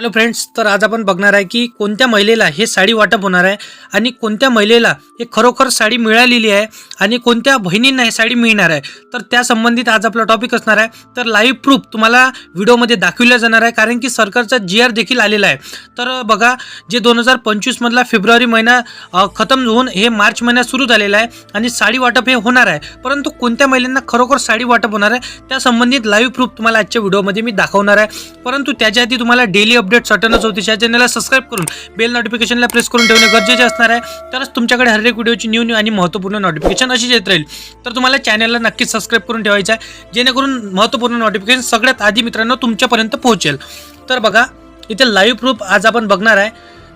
Hello friends तर आज आपण बघणार आहे की कोणत्या महिलेला हे साडी वाटप होणार आहे आणि कोणत्या महिलेला हे खरोखर साडी मिळालेली आहे आणि कोणत्या बहिणींना हे साडी मिळणार आहे. तर त्या संबंधित आज आपला टॉपिक असणार आहे. तर लाईव्ह प्रूफ तुम्हाला व्हिडिओमध्ये दाखविला जाणार आहे कारण की सरकारचा जी आर देखील आलेला आहे. तर बघा जे दोन हजार पंचवीसमधला फेब्रुवारी महिना खतम होऊन हे मार्च महिन्यात सुरू झालेला आहे आणि साडी वाटप हे होणार आहे. परंतु कोणत्या महिलांना खरोखर साडी वाटप होणार आहे त्या संबंधित लाईव्ह प्रूफ तुम्हाला आजच्या व्हिडिओमध्ये मी दाखवणार आहे. परंतु त्याच्या आधी तुम्हाला डेली अपडेट सटनच होते. या चॅनलला सबस्क्राईब करून बेल नोटिफिकेशनला प्रेस करून ठेवणे गरजेचे असणार आहे. तरच तुमच्याकडे हर एक व्हिडिओची न्यू न्यू आणि महत्त्वपूर्ण नोटिफिकेशन अशीच येत राहील. तर तुम्हाला चॅनलला नक्कीच सबस्क्राईब करून ठेवायचं आहे. जेणेकरून महत्त्वपूर्ण नोटिफिकेशन सगळ्यात आधी मित्रांनो तुमच्यापर्यंत पोहोचेल. तर बघा इथे लाईव्ह प्रूफ आज आपण बघणार आहे.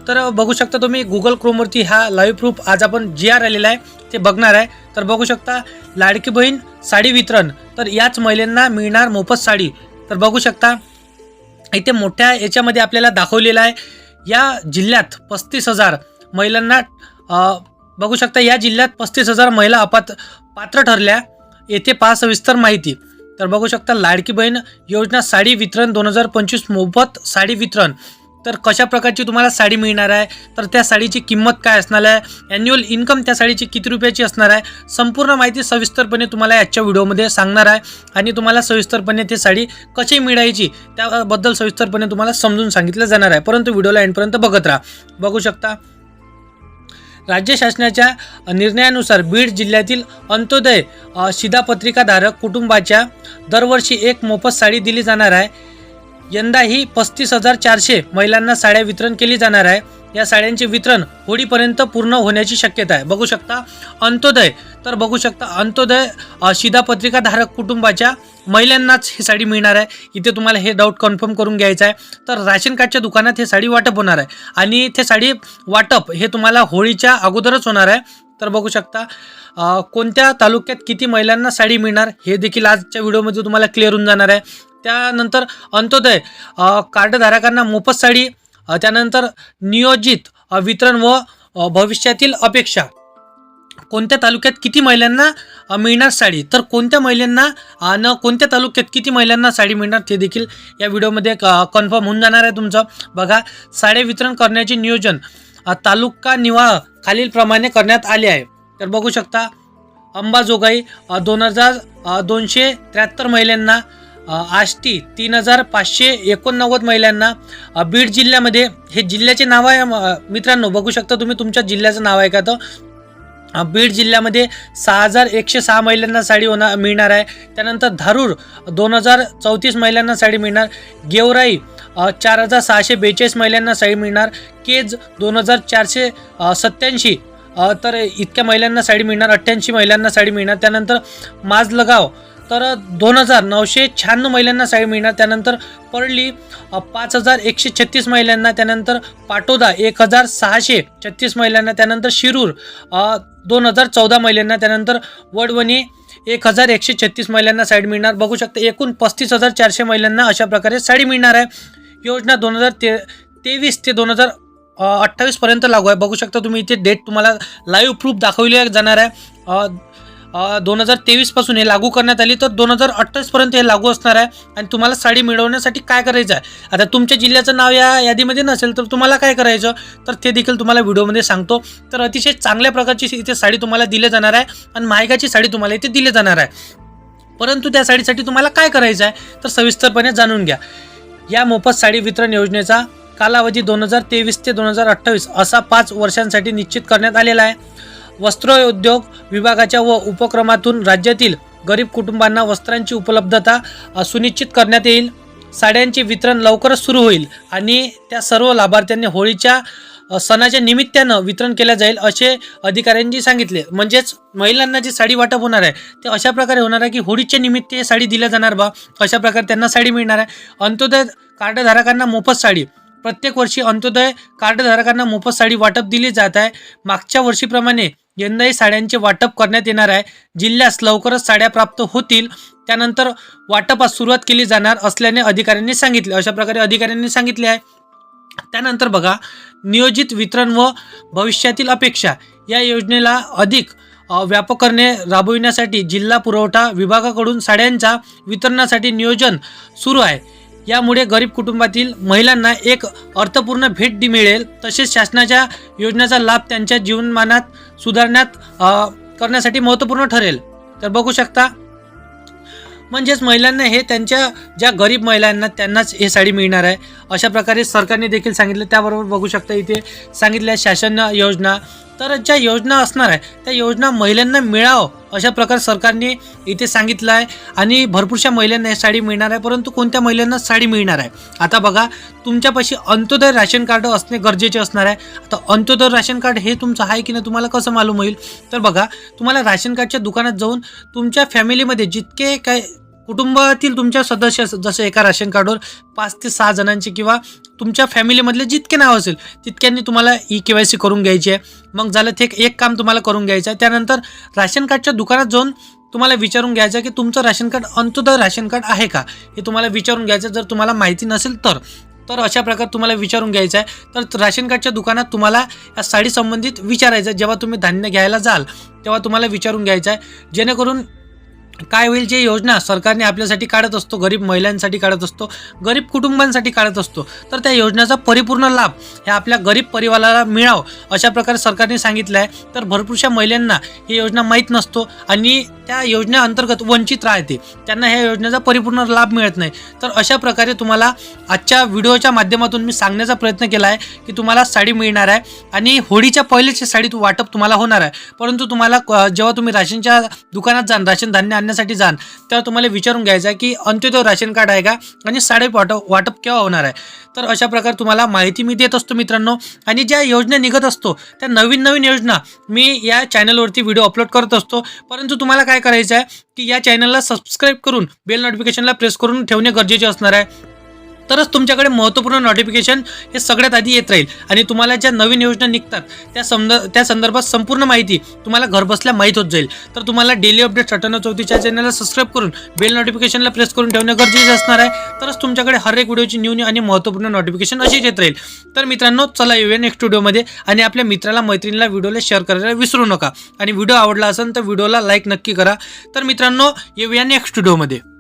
तर बघू शकता तुम्ही गुगल क्रोमवरती हा लाईव्ह प्रूफ आज आपण जी आर आलेला आहे. ते बघणार आहे. तर बघू शकता लाडकी बहीण साडी वितरण. तर याच महिलांना मिळणार मोफत साडी. तर बघू शकता इथे मोठ्या याच्यामध्ये आपल्याला दाखवलेलं आहे. या जिल्ह्यात पस्तीस हजार महिलांना बघू शकता या जिल्ह्यात पस्तीस हजार महिला अपात पात्र ठरल्या. येथे पहा सविस्तर माहिती. तर बघू शकता लाडकी बहीण योजना साडी वितरण दोन हजार पंचवीस मोफत साडी वितरण. तर कशा प्रकारची तुम्हाला साडी मिळणार आहे? तर त्या साडीची किंमत काय असणार आहे? ॲन्युअल इन्कम त्या साडीची किती रुपयाची असणार आहे? संपूर्ण माहिती सविस्तरपणे तुम्हाला याच्या व्हिडिओमध्ये सांगणार आहे. आणि तुम्हाला सविस्तरपणे ती साडी कशी मिळायची त्याबद्दल सविस्तरपणे तुम्हाला समजून सांगितलं जाणार आहे. परंतु व्हिडिओला एंडपर्यंत बघत राहा. बघू शकता. राज्य शासनाच्या निर्णयानुसार बीड जिल्ह्यातील अंत्योदय शिधापत्रिकाधारक कुटुंबाच्या दरवर्षी एक मोफत साडी दिली जाणार आहे. यंदाही पस्तीस हजार चारशे महिलांना साड्या वितरण केली जाणार आहे. या साड्यांचे वितरण होळीपर्यंत पूर्ण होण्याची शक्यता आहे. बघू शकता अंत्योदय. तर बघू शकता अंत्योदय अ, शिधापत्रिकाधारक कुटुंबाच्या महिलांनाच ही साडी मिळणार आहे. इथे तुम्हाला हे डाऊट कन्फर्म करून घ्यायचं आहे. तर राशन कार्डच्या दुकानात हे साडी वाटप होणार आहे. आणि ते साडी वाटप हे तुम्हाला होळीच्या अगोदरच होणार आहे. तर बघू शकता कोणत्या तालुक्यात किती महिलांना साडी मिळणार हे देखील आजच्या व्हिडिओमध्ये तुम्हाला क्लिअर होऊन जाणार आहे. त्यानंतर अंत्योदय कार्डधारकांना मोफत साडी त्यानंतर नियोजित वितरण व भविष्यातील अपेक्षा. कोणत्या तालुक्यात किती महिलांना मिळणार साडी? तर कोणत्या महिलांना न कोणत्या तालुक्यात किती महिलांना साडी मिळणार ते देखील या व्हिडिओमध्ये कन्फर्म होऊन जाणार आहे तुमचं. बघा साड्या वितरण करण्याचे नियोजन तालुका निवाह खालीलप्रमाणे करण्यात आले आहे. तर बघू शकता अंबाजोगाई दोन हजार दोनशे त्र्याहत्तर महिलांना आष्टी तीन हजार पाचशे एकोणनव्वद महिलांना बीड जिल्ह्यामध्ये हे जिल्ह्याचे नाव आहे मित्रांनो बघू शकता तुम्ही तुमच्या जिल्ह्याचं नाव आहे का तर. बीड जिल्ह्यामध्ये सहा हजार एकशे सहा महिलांना साडी होणार मिळणार आहे. त्यानंतर धारूर दोन हजार चौतीस महिलांना साडी मिळणार. गेवराई चार हजार सहाशे बेचाळीस महिलांना साडी मिळणार. केज दोन हजार चारशे सत्याऐंशी तर इतक्या महिलांना साडी मिळणार अठ्ठ्याऐंशी महिलांना साडी मिळणार. त्यानंतर माजलगाव तर दोन हजार नऊशे शहाण्णव महिलांना साडी मिळणार. त्यानंतर परळी पाच हजार एकशे छत्तीस महिलांना त्यानंतर पाटोदा एक हजार सहाशे छत्तीस महिलांना त्यानंतर शिरूर दोन हजार चौदा महिलांना त्यानंतर वडवणी एक हजार एकशे छत्तीस महिलांना साडी मिळणार. बघू शकता एकूण पस्तीस हजार चारशे महिलांना अशा प्रकारे साडी मिळणार आहे. योजना दोन हजार ते तेवीस ते दोन हजार अठ्ठावीसपर्यंत लागू आहे. बघू शकता तुम्ही इथे डेट तुम्हाला लाईव्ह प्रूफ दाखवले जाणार आहे. दोन हजार तेवीसपासून हे लागू करण्यात आली. तर दोन हजार अठ्ठावीसपर्यंत हे लागू असणार आहे. आणि तुम्हाला साडी मिळवण्यासाठी काय करायचं आहे? आता तुमच्या जिल्ह्याचं नाव या यादीमध्ये नसेल तर तुम्हाला काय करायचं? तर ते देखील तुम्हाला व्हिडिओमध्ये सांगतो. तर अतिशय चांगल्या प्रकारची इथे साडी तुम्हाला दिली जाणार आहे. आणि महागाची साडी तुम्हाला इथे दिली जाणार आहे. परंतु त्या साडीसाठी तुम्हाला काय करायचं आहे? तर सविस्तरपणे जाणून घ्या. या मोफत साडी वितरण योजनेचा कालावधी दोन हजार तेवीस ते दोन हजार अठ्ठावीस असा पाच वर्षांसाठी निश्चित करण्यात आलेला आहे. वस्त्रोद्योग विभागाच्या व उपक्रमातून राज्यातील गरीब कुटुंबांना वस्त्रांची उपलब्धता सुनिश्चित करण्यात येईल. साड्यांचे वितरण लवकरच सुरू होईल आणि त्या सर्व लाभार्थ्यांनी होळीच्या सणाच्या निमित्तानं वितरण केलं जाईल असे अधिकाऱ्यांनी सांगितले. म्हणजेच महिलांना जी साडी वाटप होणार आहे ते अशा प्रकारे होणार आहे की होळीच्या निमित्त साडी दिल्या जाणार बा अशा प्रकारे त्यांना साडी मिळणार आहे. अंत्योदय कार्डधारकांना मोफत साडी प्रत्येक वर्षी अंत्योदय कार्डधारकांना मोफत साडी वाटप दिली जात आहे. मागच्या वर्षीप्रमाणे यंदाही साड्यांचे वाटप करण्यात येणार आहे. जिल्ह्यास लवकरच साड्या प्राप्त होतील. त्यानंतर वाटपास सुरुवात केली जाणार असल्याने अधिकाऱ्यांनी सांगितले. अशा प्रकारे अधिकाऱ्यांनी सांगितले आहे. त्यानंतर बघा नियोजित वितरण व भविष्यातील अपेक्षा या योजनेला अधिक व्यापक करणे राबविण्यासाठी जिल्हा पुरवठा विभागाकडून साड्यांच्या वितरणासाठी नियोजन सुरू आहे. यामुळे गरीब कुटुंबातील महिलांना एक अर्थपूर्ण भेट दि मिळेल. तसेच शासनाच्या योजनेचा लाभ त्यांच्या जीवनमानात सुधारण्यात करण्यासाठी महत्त्वपूर्ण ठरेल. तर बघू शकता म्हणजेच महिलांना हे त्यांच्या ज्या गरीब महिलांना त्यांनाच हे साडी मिळणार आहे. अशा प्रकारे सरकारने देखील सांगितलं त्याबरोबर बघू शकता इथे सांगितल्या शासन योजना तर ज्या योजना असणार आहे त्या योजना महिलांना मिळावं अशा प्रकारे सरकारने इथे सांगितलं आहे आणि भरपूरशा महिलांना हे साडी मिळणार आहे परंतु कोणत्या महिलांना साडी मिळणार आहे? आता बघा तुमच्यापाशी अंत्योदय राशन कार्ड असणे गरजेचे असणार आहे. आता अंत्योदय राशन कार्ड हे तुमचं आहे की नाही तुम्हाला कसं मालूम होईल? तर बघा तुम्हाला राशन कार्डच्या दुकानात जाऊन तुमच्या फॅमिलीमध्ये जितके काय कुटुंबातील तुमच्या सदस्य जसं एका राशन कार्डवर पाच ते सहा जणांचे किंवा तुमच्या फॅमिलीमधले जितके नाव असेल तितक्यांनी तुम्हाला ई के वाय सी करून घ्यायची आहे. मग झालं ते एक काम तुम्हाला करून घ्यायचं आहे. त्यानंतर राशन कार्डच्या दुकानात जाऊन तुम्हाला विचारून घ्यायचं आहे की तुमचं ration card Antyodaya ration card आहे का? हे तुम्हाला विचारून घ्यायचं जर तुम्हाला माहिती नसेल तर तर अशा प्रकारे तुम्हाला विचारून घ्यायचं आहे. तर राशन कार्डच्या दुकानात तुम्हाला या साडी संबंधित विचारायचं आहे. जेव्हा तुम्ही धान्य घ्यायला जाल तेव्हा तुम्हाला विचारून घ्यायचं आहे. जेणेकरून काय होईल जे योजना सरकारने आपल्यासाठी काढत असतो गरीब महिलांसाठी काढत असतो गरीब कुटुंबांसाठी काढत असतो तर त्या योजनेचा परिपूर्ण लाभ हे आपल्या गरीब परिवाराला मिळावं अशा प्रकारे सरकारने सांगितलं आहे. तर भरपूरशा महिलांना ही योजना माहीत नसतो आणि त्या योजनेअंतर्गत वंचित राहते. त्यांना ह्या योजनेचा परिपूर्ण लाभ मिळत नाही. तर अशा प्रकारे तुम्हाला आजच्या व्हिडिओच्या माध्यमातून मी सांगण्याचा प्रयत्न केला आहे की तुम्हाला साडी मिळणार आहे आणि होळीच्या पहिलेच साडी वाटप तुम्हाला होणार आहे. परंतु तुम्हाला जेव्हा तुम्ही राशनच्या दुकानात जाण राशन धान्य आणण्यासाठी जाल तेव्हा तुम्हाला विचारून घ्यायचं आहे की अंत्योदय राशन कार्ड आहे का? आणि साडे वाटप वाटप केव्हा होणार आहे? तर अशा प्रकारे तुम्हाला माहिती मी देत असतो मित्रांनो. आणि ज्या योजना निघत असतो त्या नवीन नवीन योजना मी या चॅनलवरती व्हिडिओ अपलोड करत असतो. परंतु तुम्हाला काय करायचं आहे की या चॅनलला सबस्क्राईब करून बेल नोटिफिकेशनला प्रेस करून ठेवणे गरजेचे असणार आहे. तरच तुमच्याकडे महत्त्वपूर्ण नोटिफिकेशन हे सगळ्यात आधी येत राहील. आणि तुम्हाला ज्या नवीन योजना निघतात त्या समद त्या संदर्भात संपूर्ण माहिती तुम्हाला घरबसल्या माहीत होत जाईल. तर तुम्हाला डेली अपडेट अठ्ठावन्न चौथीच्या चॅनलला सबस्क्राईब करून बेल नोटिफिकेशनला प्रेस करून ठेवणे गरजेचे असणार आहे. तरच तुमच्याकडे हर एक व्हिडिओची न्यू न्यू आणि महत्त्वपूर्ण नोटिफिकेशन अशीच येत राहील. तर मित्रांनो चला येऊया नेक्स्ट व्हिडिओमध्ये आणि आपल्या मित्राला मैत्रिणीला व्हिडिओला शेअर करायला विसरू नका. आणि व्हिडिओ आवडला असेल तर व्हिडिओला लाईक नक्की करा. तर मित्रांनो येऊया नेक्स्ट व्हिडिओमध्ये